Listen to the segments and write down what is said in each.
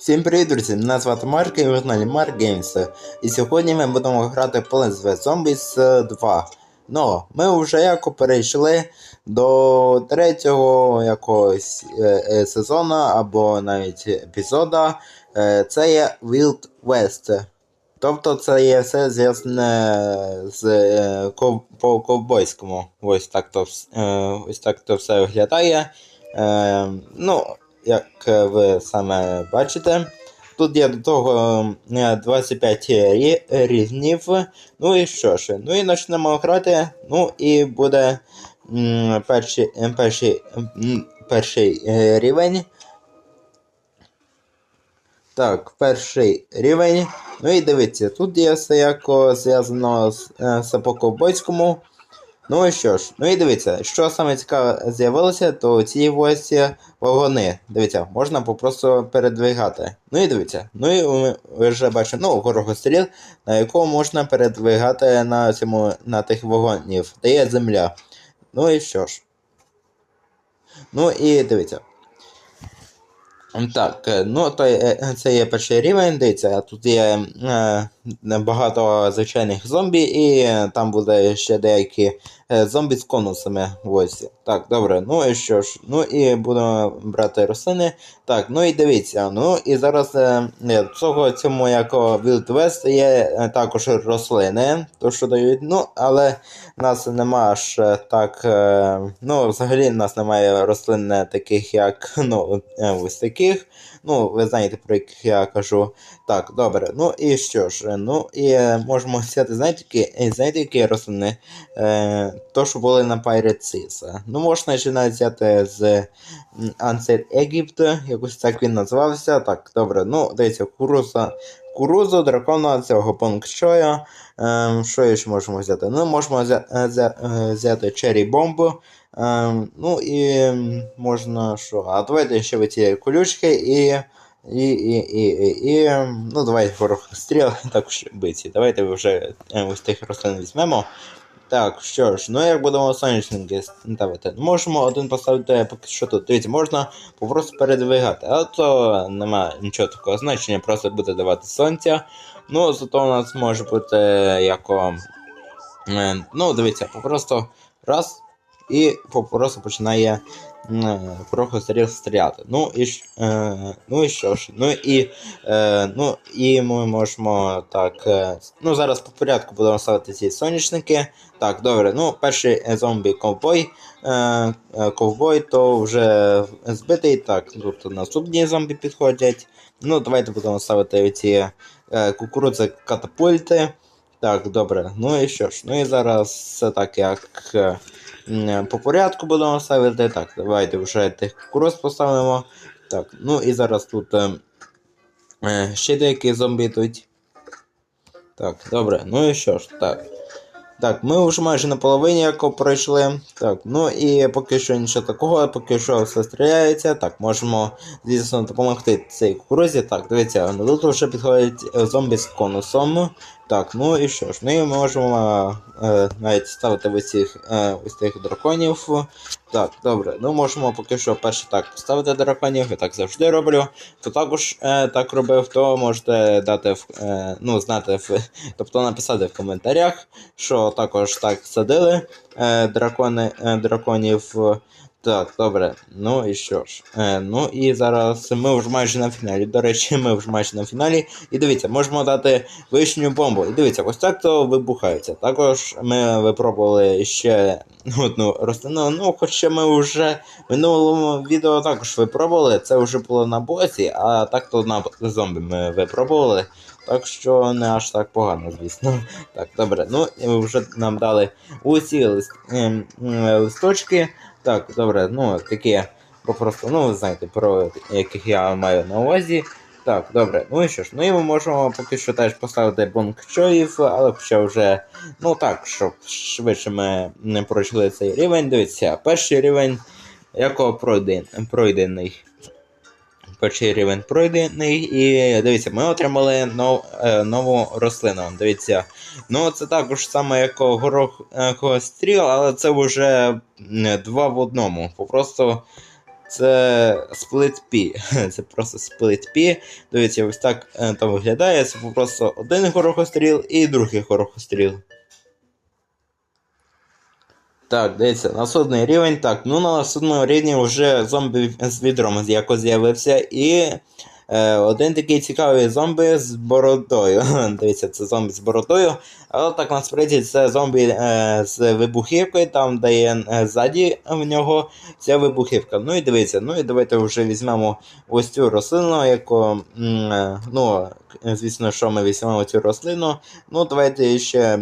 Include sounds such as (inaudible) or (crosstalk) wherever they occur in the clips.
Всім привіт, друзі! Мене звати Марк і ви на каналі Mark Games. І сьогодні ми будемо грати Plants vs Zombies 2. Ну, ми вже яко перейшли до третього якогось е, е, сезону або навіть епізода. Е, це є Wild West. Тобто це є все зв'язане з е, ков- по ковбойському. Ось так то, е, ось так то все виглядає. Е, ну, як е, ви саме бачите, тут є до того е, 25 рі- рівнів. Ну і що ж, ну і почнемо грати. Ну і буде перший, е, перший, перший е, рівень. Так, перший рівень. Ну і дивіться, тут є все яко зв'язано з, е, з по-ковбойському. Ну і що ж, ну і дивіться, що саме цікаве з'явилося, то ці ось вагони. Дивіться, можна попросту передвигати. Ну і дивіться, ну і ви- вже бачите, ну, горохостріл, на якому можна передвигати на цьому на тих вагонів, де є земля. Ну і що ж. Ну і дивіться. Так, е, ну то це є перший рівень, дивіться, тут є е, багато звичайних зомбі, і там буде ще деякі е, зомбі з конусами. Ось. Так, добре, ну і що ж, ну і будемо брати рослини. Так, ну і дивіться, ну і зараз е, е, цього цьому як Wild West є е, також рослини, то що дають, ну, але нас нема ж е, так, е, ну, взагалі в нас немає рослин е, таких, як, (laughs) ну, е, ось таких. Ну, ви знаєте, про яких я кажу. Так, добре. Ну і що ж, е, ну і е, можемо взяти, знаєте, які, е, знаєте, які рослини? Е, то, що були на Pirate Ну, можна ще навіть взяти з Ансер Египт, якось так він називався. Так, добре, ну, дивіться, кукуруза. Кукурузу, дракона, цього панкчоя. Ем, що ще можемо взяти? Ну, можемо е, взяти черрі бомбу. Ем, ну і можна що? А давайте ще ці колючки і. І, і, і, і, і ем, ну давайте ворог стріл, також (laughs) биті. Давайте вже ось тих рослин візьмемо. Так, що ж, ну як будемо сонячники ставити? Можемо один поставити поки що тут. Дивіться, можна попросту передвигати, але то немає нічого такого значення, просто буде давати сонця. Ну, зато у нас може бути яко. е, Ну, дивіться, попросту раз і попросту починає прохостріл стріляти. Ну і е, ну і що ж, ну і, е, ну і ми можемо так. Е, ну зараз по порядку будемо ставити ці сонячники. Так, добре, ну перший зомбі ковбой. Е, е, ковбой то вже збитий. Так, тобто наступні зомбі підходять. Ну, давайте будемо ставити ці е, кукурудзи катапульти. Так, добре. Ну і що ж, ну і зараз все так як. е, По порядку будемо ставити. Так, давайте вже тих кукуруз поставимо. Так, ну і зараз тут е, е, ще деякі зомбі йдуть. Так, добре, ну і що ж, так. Так, ми вже майже на половині яко пройшли. Так, ну і поки що нічого такого, поки що все стріляється. Так, можемо, звісно, допомогти цій кукурузі. Так, дивіться, ну тут вже підходять е, зомбі з конусом. Так, ну і що ж, ми можемо е, навіть ставити ось цих, е, ось цих драконів. Так, добре, ну можемо поки що перше так поставити драконів, я так завжди роблю. Хто також е, так робив, то можете дати в, е, ну, знати в, (laughs) тобто написати в коментарях, що також так садили е, дракони, е, драконів. Так, добре. Ну і що ж. Е, ну і зараз ми вже майже на фіналі. До речі, ми вже майже на фіналі. І дивіться, можемо дати вишню бомбу. І дивіться, ось так то вибухається. Також ми випробували ще одну рослину. Ну, хоча ми вже в минулому відео також випробували. Це вже було на босі, а так то на зомбі ми випробували. Так що не аж так погано, звісно. (laughs) Так, добре. Ну, вже нам дали усі лист, ем, ем, листочки. Так, добре, ну такі попросту, ну ви знаєте, про яких я маю на увазі. Так, добре, ну і що ж, ну і ми можемо поки що теж поставити бонкчоїв, але хоча вже, ну так, щоб швидше ми не пройшли цей рівень. Дивіться, перший рівень яко пройден, пройдений. Перший рівень пройдений, і дивіться, ми отримали нов, е, нову рослину. Дивіться, ну це також саме як горох е, стріл, але це вже два в одному. Попросту Це сплит пі. (laughs) Це просто сплит пі. Дивіться, ось так е, там виглядає. Це просто один горохостріл і другий горохостріл. Так, дивіться, наступний рівень. Так, ну на наступному рівні вже зомбі з відром якось з'явився. І один такий цікавий зомбі з бородою. (laughs) Дивіться, це зомбі з бородою. Але так насправді це зомбі е, з вибухівкою, там де є е, ззаді в нього ця вибухівка. Ну і дивіться, ну і давайте вже візьмемо ось цю рослину, яку, е, ну, звісно, що ми візьмемо цю рослину. Ну, давайте ще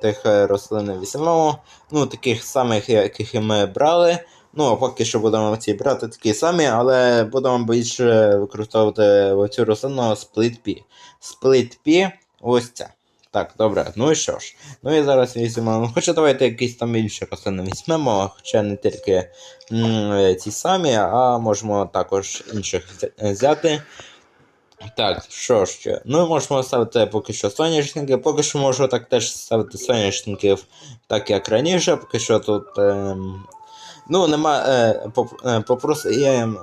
тих е, рослин візьмемо. Ну, таких самих, яких ми брали. Ну, поки що будемо ці брати такі самі, але будемо більше використовувати цю рослину Split P. Split P, ось ця. Так, добре, ну і що ж. Ну і зараз візьмемо. Хоча давайте якісь там інші рослини візьмемо, хоча не тільки м, ці самі, а можемо також інших взяти. Так, що ще? Ну, можемо ставити поки що соняшники, поки що можу так теж ставити соняшників, так як раніше, поки що тут. Ем... Ну, нема. Е, е, попросту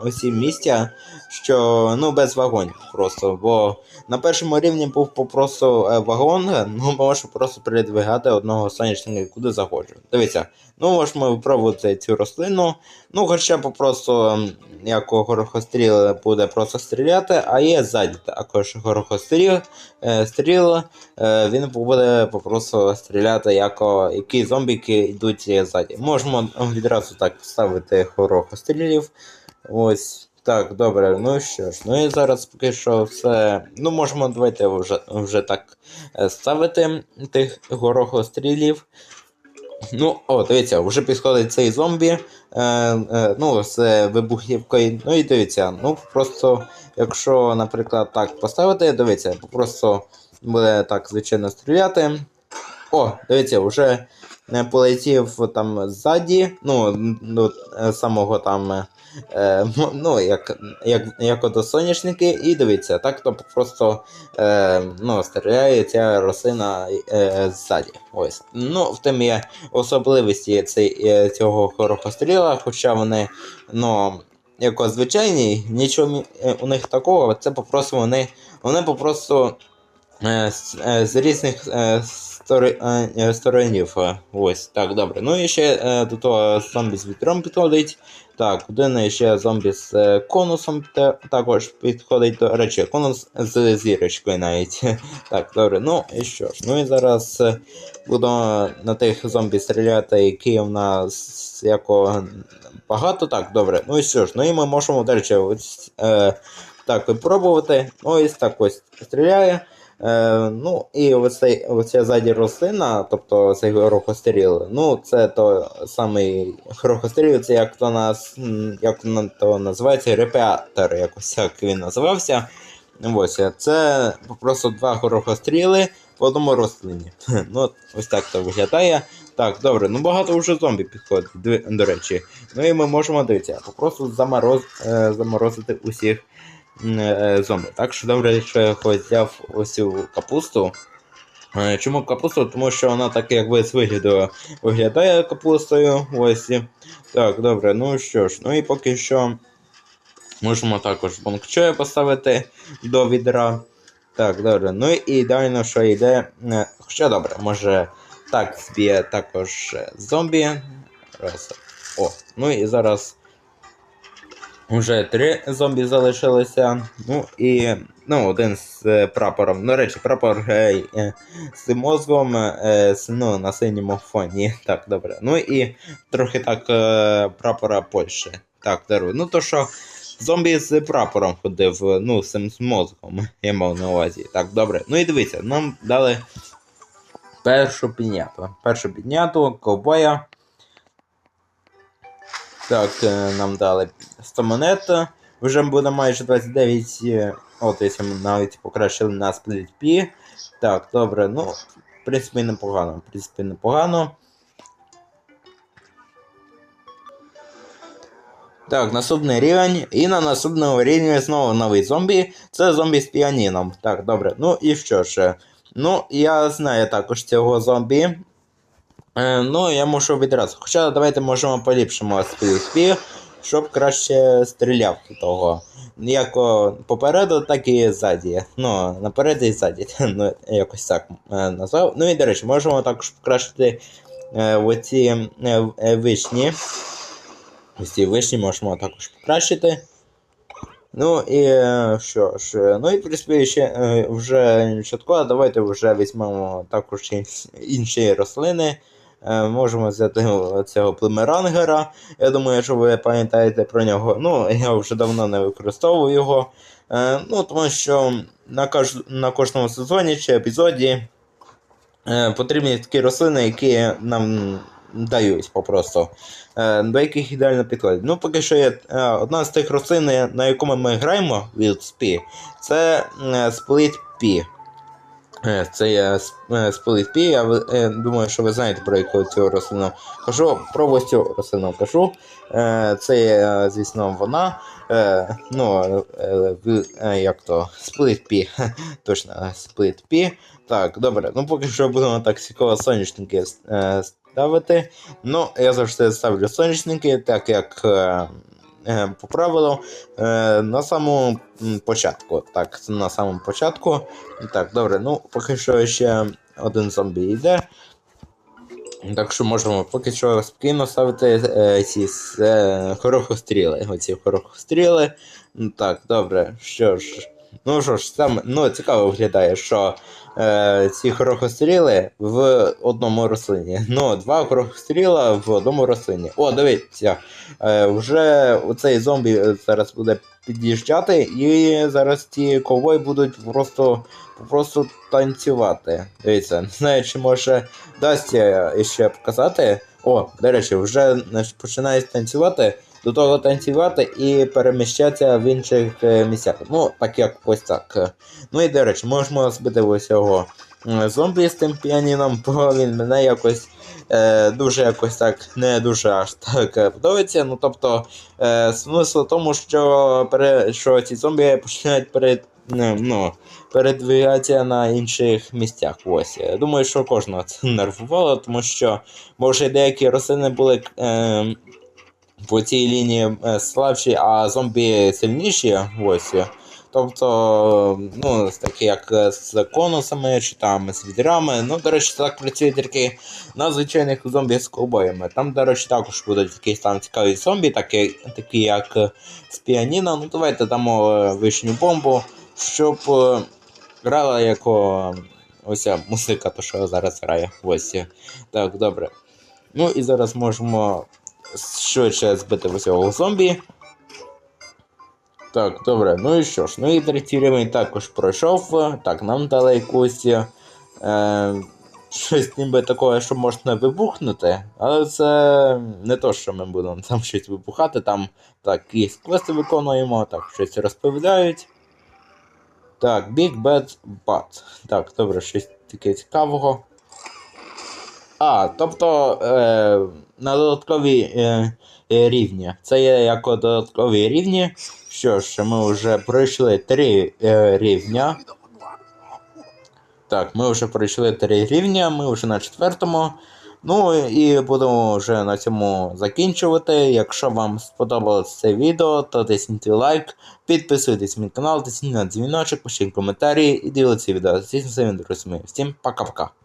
усі місця, що ну без вагонів просто. Бо на першому рівні був попросту е, вагон, ну можу просто передвигати одного сонячника куди захочу. Дивіться, ну можемо випробувати цю рослину. Ну, хоча попросту ем, як горохостріл буде просто стріляти, а є ззаді також горохостріл, е, стріл, е, він буде попросту стріляти, як які зомбіки йдуть ззаді. Можемо відразу так ставити горохострілів. Ось. Так, добре, ну що ж, ну і зараз поки що все. Ну, можемо давайте вже, вже так е, ставити тих горохострілів. Ну, о, дивіться, вже підходить цей зомбі. Е, е, ну, з вибухівкою. Ну і дивіться, ну просто, якщо, наприклад, так поставити, дивіться, просто буде так, звичайно, стріляти. О, дивіться, вже е, полетів там ззаді, ну, ну е, самого там. Е, ну, як, як, як до соняшники, і дивіться, так то просто е, ну, стріляє ця рослина е, ззаді. Ось. Ну, в тим є особливості цей, е, цього хорохостріла, хоча вони, ну, як звичайні, нічого е, у них такого, це попросту вони, вони попросту е, з, е, з різних е, е, сторонів. Ось, так, добре. Ну і ще е, до того зомбі з вітром підходить. Так, один ще зомбі з е, конусом те- також підходить до речі, конус з зірочкою навіть. (laughs) Так, добре, ну і що ж. Ну і зараз е, будемо на тих зомбі стріляти, які в нас якого багато. Так, добре. Ну і що ж, ну і ми можемо, речі, ось е, так випробувати. Ось так ось стріляє. Е, ну, і оцей, оця ззаді рослина, тобто цей горохостріл, ну, це то самий горохостріл, це як то нас, як то називається, репеатор, якось так він називався. Ось, це просто два горохостріли в одному рослині. (laughs) Ну, ось так то виглядає. Так, добре, ну багато вже зомбі підходить, до речі. Ну і ми можемо дивитися, просто замороз, е, заморозити усіх м, е. Так що добре, що я взяв ось цю капусту. Е, Чому капусту? Тому що вона так якби з вигляду виглядає капустою. Ось. Так, добре, ну що ж, ну і поки що можемо також бонкчоя поставити до відра. Так, добре. Ну і ідеально, що йде. е, Хоча добре, може так зб'є також е, зомбі. Раз. О, ну і зараз Уже три зомбі залишилися. Ну і ну, один з е, прапором. До речі, прапор е, е, з мозгом е, з, ну, на синьому фоні. (laughs) Так, добре. Ну і трохи так е, прапора Польщі. Так, дарую. Ну то що зомбі з прапором ходив, ну, з з мозгом, (laughs) я мав на увазі. Так, добре. Ну і дивіться, нам дали першу підняту. Першу підняту, ковбоя. Так, е, нам дали 100 монет. Вже буде майже 29. е, От, якщо ми навіть покращили на Split P. Так, добре, ну, в принципі, непогано. В принципі, непогано. Так, наступний рівень. І на наступному рівні знову новий зомбі. Це зомбі з піаніном. Так, добре. Ну і що ж. Ну, я знаю також цього зомбі. Е, ну, я мушу відразу. Хоча давайте можемо поліпшимо PvP. щоб краще стріляв того. Як попереду, так і ззаді. Ну, наперед і ззаді. (laughs) Ну, якось так е, назвав. Ну і до речі, можемо також покращити е, оці е, вишні. Ось ці вишні можемо також покращити. Ну і що ж, ну і в принципі ще вже чітко, давайте вже візьмемо також ін- інші рослини. Е, Можемо взяти цього племерангера. Я думаю, що ви пам'ятаєте про нього. Ну, я вже давно не використовую його. Е, Ну, тому що на, кож... на кожному сезоні чи епізоді е, потрібні такі рослини, які нам дають попросту. До яких ідеально підходять. Ну, поки що є одна з тих рослин, на якому ми граємо від SP, це Split P. Це є с- е, Split P, я е, думаю, що ви знаєте про яку цю рослину кажу. Про ось цю рослину кажу. Е, Це е, звісно, вона. Е, Ну, е, е, як то, Split (laughs) P. Точно, е, Split P. Так, добре. Ну поки що будемо так цікаво сонячники е, ставити. Ну, я завжди ставлю сонячники, так як. Е, По правилу, е, на самому початку. Так, на самому початку. Так, добре, ну поки що ще один зомбі йде. Так що можемо поки що спокійно ставити е, ці е, хорохостріли. Оці хорохостріли. Так, добре, що ж. Ну що ж, там ну, цікаво виглядає, що е, ці хорохостріли в одному рослині. Ну, два хорохостріла в одному рослині. О, дивіться, е, вже оцей зомбі е, зараз буде під'їжджати, і зараз ті ковбої будуть просто, просто танцювати. Дивіться, не знаю, чи може дасть ще показати. О, до речі, вже починають танцювати, до того танцювати і переміщатися в інших е, місцях. Ну, так як ось так. Ну і до речі, можемо збити ось цього зомбі з тим піаніном, бо він мене якось е, дуже якось так не дуже аж так е, подобається. Ну тобто, е, смисл в тому, що, пере, що ці зомбі починають перед. е, Ну, передвигатися на інших місцях. Ось. Думаю, що кожного це (laughs) нервувало, тому що може деякі рослини були е, по цій лінії е, слабші, а зомбі сильніші. Ось. Тобто, ну, такі як е, з конусами чи там з відрами. Ну, до речі, так працює тільки на звичайних зомбі з ковбоями. Там, до речі, також будуть якісь там цікаві зомбі, такі, такі як е, з піаніно. Ну, давайте дамо вишню бомбу, щоб грала як ось музика, то що зараз грає. Ось. Так, добре. Ну і зараз можемо швидше збити ось цього зомбі. Так, добре, ну і що ж, ну і третій рівень також пройшов. Так, нам дали якусь. Е, щось ніби такое, що можна вибухнути, але це не то, що ми будемо там щось вибухати, там так, якісь квести виконуємо, так, щось розповідають. Так, Big Bad Bat. Так, добре, щось таке цікавого. А, тобто е, на додаткові е, е, рівні. Це є як додаткові рівні. Що ж, ми вже пройшли три е, рівня. Так, ми вже пройшли три рівня, ми вже на четвертому. Ну і будемо вже на цьому закінчувати. Якщо вам сподобалось це відео, то тисніть лайк, підписуйтесь на мій канал, тисніть на дзвіночок, пишіть коментарі і діліться відео зі своїми друзями. Всім пока-пока.